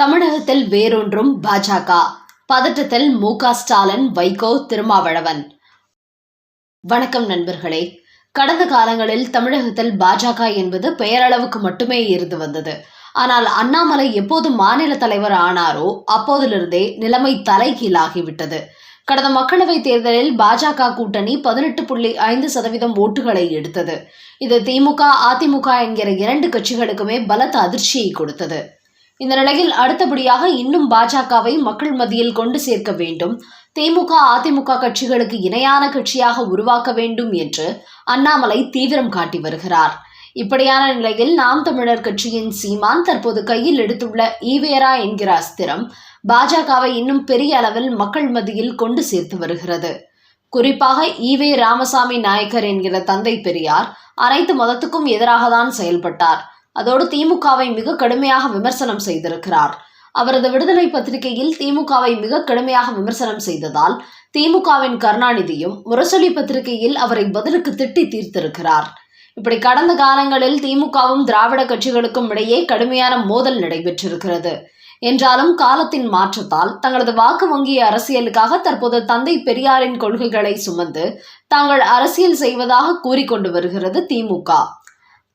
தமிழகத்தில் வேறொன்றும் பாஜக. பதட்டத்தில் மு ஸ்டாலின் வைகோ திருமாவளவன். வணக்கம் நண்பர்களே. கடந்த காலங்களில் தமிழகத்தில் பாஜக என்பது பெயரளவுக்கு மட்டுமே இருந்து வந்தது. ஆனால் அண்ணாமலை எப்போது மாநில தலைவர் ஆனாரோ அப்போதிலிருந்தே நிலைமை தலைகீழாகிவிட்டது. கடந்த மக்களவைத் தேர்தலில் பாஜக கூட்டணி பதினெட்டு புள்ளி ஐந்து சதவீதம் ஓட்டுகளை எடுத்தது. இது திமுக அதிமுக என்கிற இரண்டு கட்சிகளுக்குமே பலத்த அதிர்ச்சியை கொடுத்தது. இந்த நிலையில் அடுத்தபடியாக இன்னும் பாஜகவை மக்கள் மத்தியில் கொண்டு சேர்க்க வேண்டும். திமுக அதிமுக கட்சிகளுக்கு இணையான கட்சியாக உருவாக்க வேண்டும் என்று அண்ணாமலை தீவிரம் காட்டி வருகிறார். இப்படியான நிலையில் நாம் தமிழர் கட்சியின் சீமான் தற்போது கையில் எடுத்துள்ள ஈவேரா என்கிற அஸ்திரம் பாஜகவை இன்னும் பெரிய அளவில் மக்கள் மத்தியில் கொண்டு சேர்த்து வருகிறது. குறிப்பாக ஈவே ராமசாமி நாயக்கர் என்கிற தந்தை பெரியார் அனைத்து மதத்துக்கும் எதிராக தான் செயல்பட்டார். அதோடு திமுகவை மிக கடுமையாக விமர்சனம் செய்திருக்கிறார். அவரது விடுதலை பத்திரிகையில் திமுகவை மிக கடுமையாக விமர்சனம் செய்ததால் திமுகவின் கருணாநிதியும் முரசொலி பத்திரிகையில் அவரை பதிலுக்கு திட்டி தீர்த்திருக்கிறார். இப்படி கடந்த காலங்களில் திமுகவும் திராவிட கட்சிகளுக்கும் இடையே கடுமையான மோதல் நடைபெற்றிருக்கிறது. என்றாலும் காலத்தின் மாற்றத்தால் தங்களது வாக்கு வங்கிய அரசியலுக்காக தற்போது தந்தை பெரியாரின் கொள்கைகளை சுமந்து தாங்கள் அரசியல் செய்வதாக கூறிக்கொண்டு வருகிறது திமுக.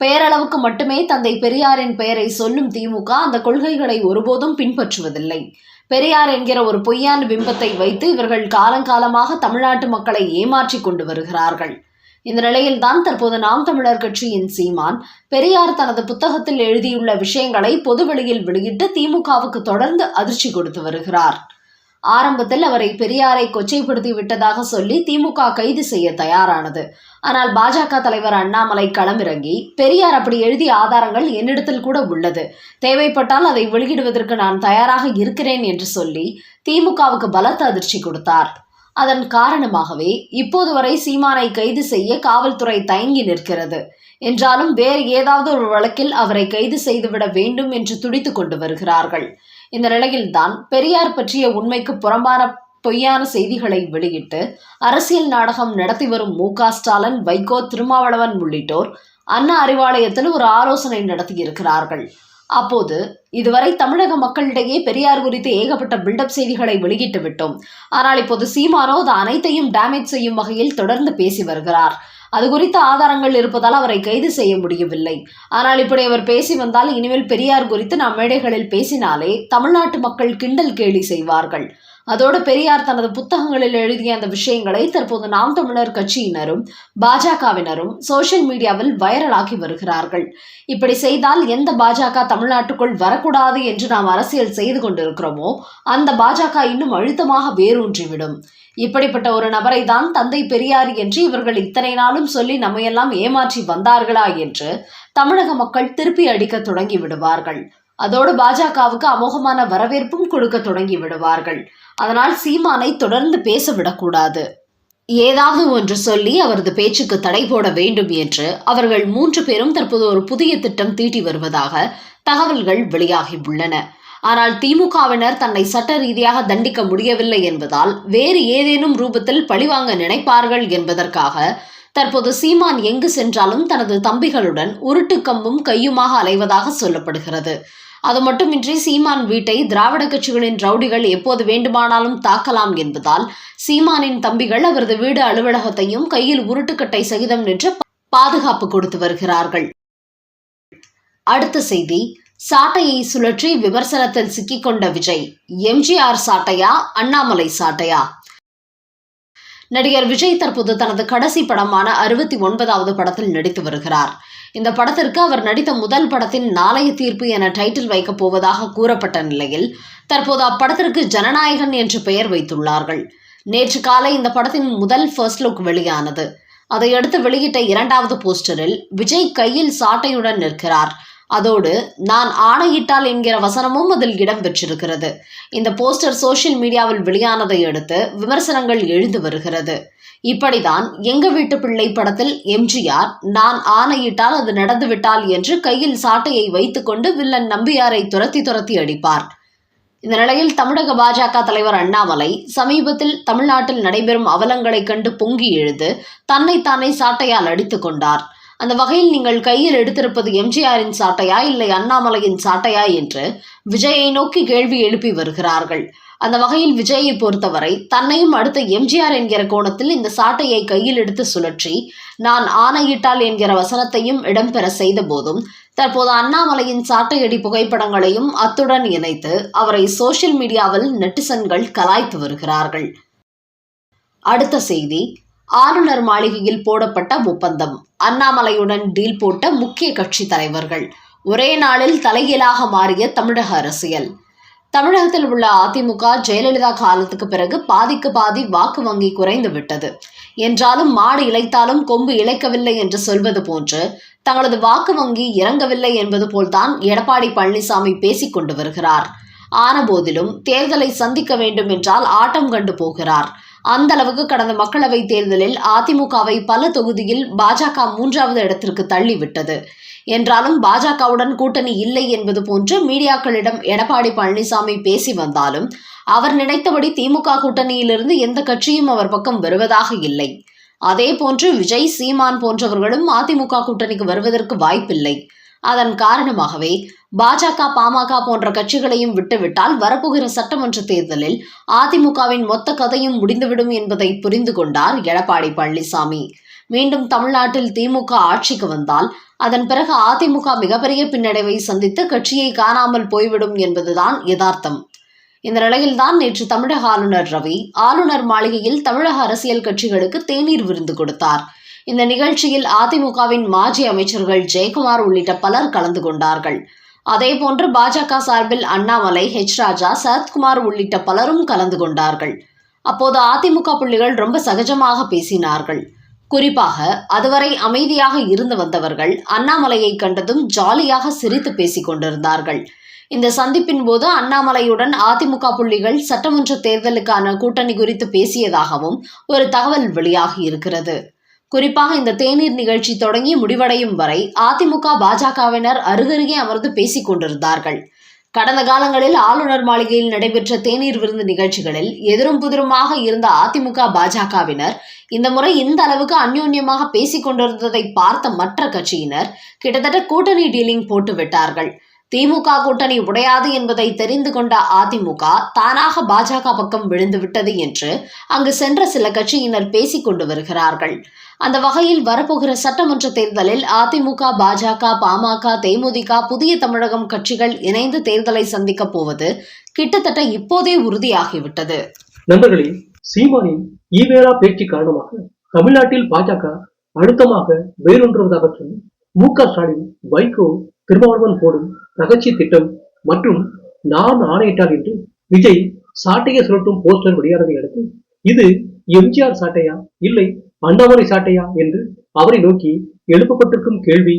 பெயரளவுக்கு மட்டுமே தந்தை பெரியாரின் பெயரை சொல்லும் திமுக அந்த கொள்கைகளை ஒருபோதும் பின்பற்றுவதில்லை. பெரியார் என்கிற ஒரு பொய்யான பிம்பத்தை வைத்து இவர்கள் காலங்காலமாக தமிழ்நாட்டு மக்களை ஏமாற்றி கொண்டு வருகிறார்கள். இந்த நிலையில்தான் தற்போது நாம் தமிழர் கட்சியின் சீமான். பெரியார் தனது புத்தகத்தில் எழுதியுள்ள விஷயங்களை பொதுவெளியில் வெளியிட்டு திமுகவுக்கு தொடர்ந்து அதிர்ச்சி கொடுத்து வருகிறார். ஆரம்பத்தில் அவரை பெரியாரை கொச்சைப்படுத்தி விட்டதாக சொல்லி திமுக கைது செய்ய தயாரானது. ஆனால் பாஜக தலைவர் அண்ணாமலை களமிறங்கி பெரியார் அப்படி எழுதிய ஆதாரங்கள் என்னிடத்தில் கூட உள்ளது. தேவைப்பட்டால் அதை வெளியிடுவதற்கு நான் தயாராக இருக்கிறேன் என்று சொல்லி திமுகவுக்கு பலத்த அதிர்ச்சி கொடுத்தார். அதன் காரணமாகவே இப்போது வரை சீமானை கைது செய்ய காவல்துறை தயங்கி நிற்கிறது. என்றாலும் வேறு ஏதாவது ஒரு வழக்கில் அவரை கைது செய்துவிட வேண்டும் என்று துடித்துக் கொண்டு வருகிறார்கள். இந்த நிலையில்தான் பெரியார் பற்றிய உண்மைக்கு புறம்பான பொய்யான செய்திகளை வெளியிட்டு அரசியல் நாடகம் நடத்தி வரும் மு. ஸ்டாலின் வைகோ திருமாவளவன் உள்ளிட்டோர் அண்ணா அறிவாலயத்தில் ஒரு ஆலோசனை நடத்தியிருக்கிறார்கள். அப்போது இதுவரை தமிழக மக்களிடையே பெரியார் குறித்து ஏகப்பட்ட பில்டப் செய்திகளை வெளியிட்டு விட்டோம். ஆனால் இப்போது சீமானோ அது அனைத்தையும் டேமேஜ் செய்யும் வகையில் தொடர்ந்து பேசி வருகிறார். அது குறித்த ஆதாரங்கள் இருப்பதால் அவரை கைது செய்ய முடியவில்லை. ஆனால் இப்படி அவர் பேசி வந்தால் இனிமேல் பெரியார் குறித்து நாம் மேடைகளில் பேசினாலே தமிழ்நாட்டு மக்கள் கிண்டல் கேலி செய்வார்கள். அதோடு பெரியார் தனது புத்தகங்களில் எழுதிய அந்த விஷயங்களை தற்போது நாம் தமிழர் கட்சியினரும் பாஜகவினரும் சோசியல் மீடியாவில் வைரலாகி வருகிறார்கள். இப்படி செய்தால் எந்த பாஜக தமிழ்நாட்டுக்குள் வரக்கூடாது என்று நாம் அரசியல் செய்து கொண்டிருக்கிறோமோ அந்த பாஜக இன்னும் அழுத்தமாக வேரூன்றிவிடும். இப்படிப்பட்ட ஒரு நபரை தான் தந்தை பெரியார் என்று இவர்கள் இத்தனை நாளும் சொல்லி நம்மையெல்லாம் ஏமாற்றி வந்தார்களா என்று தமிழக மக்கள் திருப்பி அடிக்க தொடங்கி விடுவார்கள். அதோடு பாஜகவுக்கு அமோகமான வரவேற்பும் கொடுக்க தொடங்கி விடுவார்கள். அதனால் சீமானை தொடர்ந்து பேச விடக்கூடாது. ஏதாவது ஒன்று சொல்லி அவரது பேச்சுக்கு தடை போட வேண்டும் என்று அவர்கள் மூன்று பேரும் தற்போது ஒரு புதிய திட்டம் தீட்டி வருவதாக தகவல்கள் வெளியாகி உள்ளன. ஆனால் திமுகவினர் தன்னை சட்ட ரீதியாக தண்டிக்க முடியவில்லை என்பதால் வேறு ஏதேனும் ரூபத்தில் பழிவாங்க நினைப்பார்கள் என்பதற்காக தற்போது சீமான் எங்கு சென்றாலும் தனது தம்பிகளுடன் உருட்டு கம்பும் கையுமாக அலைவதாக சொல்லப்படுகிறது. அது மட்டுமின்றி சீமான் வீட்டை திராவிட கட்சிகளின் ரவுடிகள் எப்போது வேண்டுமானாலும் தாக்கலாம் என்பதால் சீமானின் தம்பிகள் அவரது வீடு அலுவலகத்தையும் கையில் உருட்டுக்கட்டை சகிதம் நின்று பாதுகாப்பு கொடுத்து வருகிறார்கள். அடுத்த செய்தி சாட்டையை சுழற்றி விமர்சனத்தில் சிக்கிக்கொண்ட விஜய் எம்ஜிஆர் சாட்டையா அண்ணாமலை சாட்டையா? நடிகர் விஜய் தற்போது தனது கடைசி படமான அறுபத்தி ஒன்பதாவது படத்தில் நடித்து வருகிறார். இந்த படத்திற்கு அவர் நடித்த முதல் படத்தின் நாளைய தீர்ப்பு என டைட்டில் வைக்கப் போவதாக கூறப்பட்ட நிலையில் தற்போது அப்படத்திற்கு ஜனநாயகன் என்று பெயர் வைத்துள்ளார்கள். நேற்று காலை இந்த படத்தின் முதல் ஃபர்ஸ்ட் லுக் வெளியானது. அதையடுத்து வெளியிட்ட இரண்டாவது போஸ்டரில் விஜய் கையில் சாட்டையுடன் நிற்கிறார். அதோடு நான் ஆணையிட்டால் என்கிற வசனமும் அதில் இடம்பெற்றிருக்கிறது. இந்த போஸ்டர் சோஷியல் மீடியாவில் வெளியானதை அடுத்து விமர்சனங்கள் எழுந்து வருகிறது. இப்படிதான் எங்க வீட்டு பிள்ளை படத்தில் எம்ஜிஆர் நான் ஆணையிட்டால் அது நடந்துவிட்டால் என்று கையில் சாட்டையை வைத்துக்கொண்டு வில்லன் நம்பியாரை துரத்தி துரத்தி அடிப்பார். இந்த நிலையில் தமிழக பாஜக தலைவர் அண்ணாமலை சமீபத்தில் தமிழ்நாட்டில் நடைபெறும் அவலங்களைக் கண்டு பொங்கி எழுந்து தன்னைத்தானே சாட்டையால் அடித்துக் கொண்டார். அந்த வகையில் நீங்கள் கையில் எடுத்திருப்பது எம்ஜிஆரின் சாட்டையா இல்லை அண்ணாமலையின் சாட்டையா என்று விஜயை நோக்கி கேள்வி எழுப்பி வருகிறார்கள். அந்த வகையில் விஜயை பொறுத்தவரை தன்னையும் அடுத்த எம்ஜிஆர் என்கிற கோணத்தில் இந்த சாட்டையை கையில் எடுத்து சுழற்றி நான் ஆணையிட்டால் என்கிற வசனத்தையும் இடம்பெற செய்த போதும் தற்போது அண்ணாமலையின் சாட்டையடி புகைப்படங்களையும் அத்துடன் இணைத்து அவரை சோசியல் மீடியாவில் நெட்டிசன்கள் கலாய்த்து வருகிறார்கள். அடுத்த செய்தி ஆளுநர் மாளிகையில் போடப்பட்ட ஒப்பந்தம். அண்ணாமலையுடன் டீல் போட்ட முக்கிய கட்சி தலைவர்கள். ஒரே நாளில் தலைகீழாக மாறிய தமிழக அரசியல். தமிழகத்தில் உள்ள அதிமுக ஜெயலலிதா காலத்துக்கு பிறகு பாதிக்கு பாதி வாக்கு வங்கி குறைந்து விட்டது. என்றாலும் மாடு இழைத்தாலும் கொம்பு இழைக்கவில்லை என்று சொல்வது போன்று தங்களது வாக்கு வங்கி இறங்கவில்லை என்பது போல்தான் எடப்பாடி பழனிசாமி பேசிக் கொண்டு வருகிறார். ஆனபோதிலும் தேர்தலை சந்திக்க வேண்டும் என்றால் ஆட்டம் கண்டு போகிறார். அந்த அளவுக்கு கடந்த மக்களவை தேர்தலில் அதிமுகவை பல தொகுதியில் பாஜக மூன்றாவது இடத்திற்கு தள்ளிவிட்டது. என்றாலும் பாஜகவுடன் கூட்டணி இல்லை என்பது போன்று மீடியாக்களிடம் எடப்பாடி பழனிசாமி பேசி வந்தாலும் அவர் நினைத்தபடி திமுக கூட்டணியிலிருந்து எந்த கட்சியும் அவர் பக்கம் வருவதாக இல்லை. அதே போன்று விஜய் சீமான் போன்றவர்களும் அதிமுக கூட்டணிக்கு வருவதற்கு வாய்ப்பில்லை. அதன் காரணமாகவே பாஜக பாமக போன்ற கட்சிகளையும் விட்டுவிட்டால் வரப்போகிற சட்டமன்ற தேர்தலில் அதிமுகவின் மொத்த கதையும் முடிந்துவிடும் என்பதை புரிந்து கொண்டார் எடப்பாடி பழனிசாமி. மீண்டும் தமிழ்நாட்டில் திமுக ஆட்சிக்கு வந்தால் அதன் பிறகு அதிமுக மிகப்பெரிய பின்னடைவை சந்தித்து கட்சியை காணாமல் போய்விடும் என்பதுதான் யதார்த்தம். இந்த நிலையில்தான் நேற்று தமிழக ஆளுநர் ரவி ஆளுநர் மாளிகையில் தமிழக அரசியல் கட்சிகளுக்கு தேநீர் விருந்து கொடுத்தார். இந்த நிகழ்ச்சியில் அதிமுகவின் மாஜி அமைச்சர்கள் ஜெயக்குமார் உள்ளிட்ட பலர் கலந்து கொண்டார்கள். அதேபோன்று பாஜக சார்பில் அண்ணாமலை ஹெச் ராஜா சரத்குமார் உள்ளிட்ட பலரும் கலந்து கொண்டார்கள். அப்போது அதிமுக புள்ளிகள் ரொம்ப சகஜமாக பேசினார்கள். குறிப்பாக அதுவரை அமைதியாக இருந்து வந்தவர்கள் அண்ணாமலையை கண்டதும் ஜாலியாக சிரித்து பேசிக் கொண்டிருந்தார்கள். இந்த சந்திப்பின் போது அண்ணாமலையுடன் அதிமுக புள்ளிகள் சட்டமன்ற தேர்தலுக்கான கூட்டணி குறித்து பேசியதாகவும் ஒரு தகவல் வெளியாகி இருக்கிறது. குறிப்பாக இந்த தேநீர் நிகழ்ச்சி தொடங்கி முடிவடையும் வரை அதிமுக பாஜகவினர் அருகருகே அமர்ந்து பேசிக் கொண்டிருந்தார்கள். கடந்த காலங்களில் ஆளுநர் மாளிகையில் நடைபெற்ற தேநீர் விருந்து நிகழ்ச்சிகளில் எதிரும் புதிருமாக இருந்த அதிமுக பாஜகவினர் இந்த முறை இந்த அளவுக்கு அந்யோன்யமாக பேசிக் கொண்டிருந்ததை பார்த்த மற்ற கட்சியினர் கிட்டத்தட்ட கூட்டணி டீலிங் போட்டு விட்டார்கள் திமுக கூட்டணி உடையாது என்பதை தெரிந்து கொண்ட அதிமுக தானாக பாஜக பக்கம் விழுந்து விட்டது என்று அங்கு சென்ற சில கட்சியினர் பேசிக் கொண்டு வருகிறார்கள். அந்த வகையில் வரப்போகிற சட்டமன்ற தேர்தலில் அதிமுக பாஜக பாமக தேமுதிக புதிய தமிழகம் கட்சிகள் இணைந்து தேர்தலை சந்திக்கப் போவது கிட்டத்தட்ட இப்போதே உறுதியாகிவிட்டது. நண்பர்களே சீமானின் ஈவேரா பேச்சு காரணமாக தமிழ்நாட்டில் பாஜக அழுத்தமாக வேரூன்றுவதாக சொல்லி மு க ஸ்டாலின் வைகோ திருமாவளவன் போடும் ரகசிய திட்டம் மற்றும் நான் ஆணையிட்டார் என்று விஜய் சாட்டையை சுழட்டும் போஸ்டர் வெளியானதை அடுத்து இது எம்ஜிஆர் சாட்டையா? இல்லை அண்ணாமலை சாட்டையா? என்று அவரை நோக்கி எழுப்பப்பட்டிருக்கும் கேள்வி.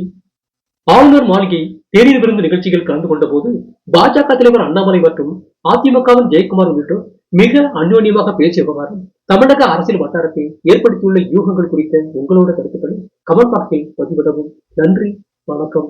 ஆளுநர் மாளிகை தேநீர் விருந்து நிகழ்ச்சியில் கலந்து கொண்ட போது பாஜக தலைவர் அண்ணாமலை மற்றும் அதிமுகவின் ஜெயக்குமார் உள்ளிட்டோர் மிக அந்யோன்யமாக பேசிய விவகாரம் தமிழக அரசியல் வட்டாரத்தில் ஏற்படுத்தியுள்ள யூகங்கள் குறித்த உங்களோட கருத்துக்களை கமெண்ட் பாக்ஸில் பதிவிடவும். நன்றி வணக்கம்.